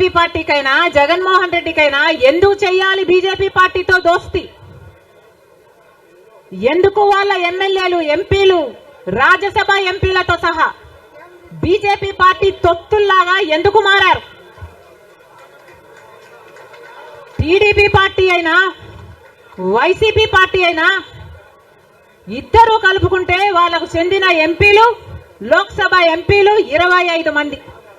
TDP పార్టీకైనా Jaganmohan రెడ్డికైనా ఎందుకు చెయ్యాలి BJP పార్టీతో దోస్తి? ఎందుకు వాళ్ళ ఎమ్మెల్యేలు ఎంపీలు రాజ్యసభ ఎంపీలతో సహా బీజేపీ పార్టీ తొత్తుల్లాగా ఎందుకు మారారు? టీడీపీ పార్టీ అయినా వైసీపీ పార్టీ అయినా ఇద్దరు కలుపుకుంటే వాళ్ళకు చెందిన ఎంపీలు లోక్సభ ఎంపీలు ఇరవై ఐదు మంది.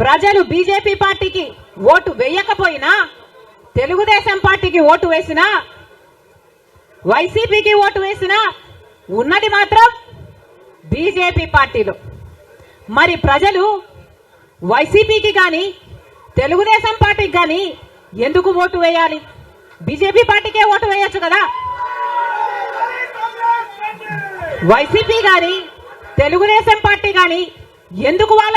ప్రజలు బీజేపీ పార్టీకి ఓటు వేయకపోయినా తెలుగుదేశం పార్టీకి ఓటు వేసినా వైసీపీకి ఓటు వేసినా ఉన్నది మాత్రం బీజేపీ పార్టీలో. మరి ప్రజలు వైసీపీకి కానీ తెలుగుదేశం పార్టీకి కానీ ఎందుకు ఓటు వేయాలి? బీజేపీ పార్టీకే ఓటు వేయొచ్చు కదా? వైసీపీ కానీ తెలుగుదేశం పార్టీ కానీ ఎందుకు వాళ్ళ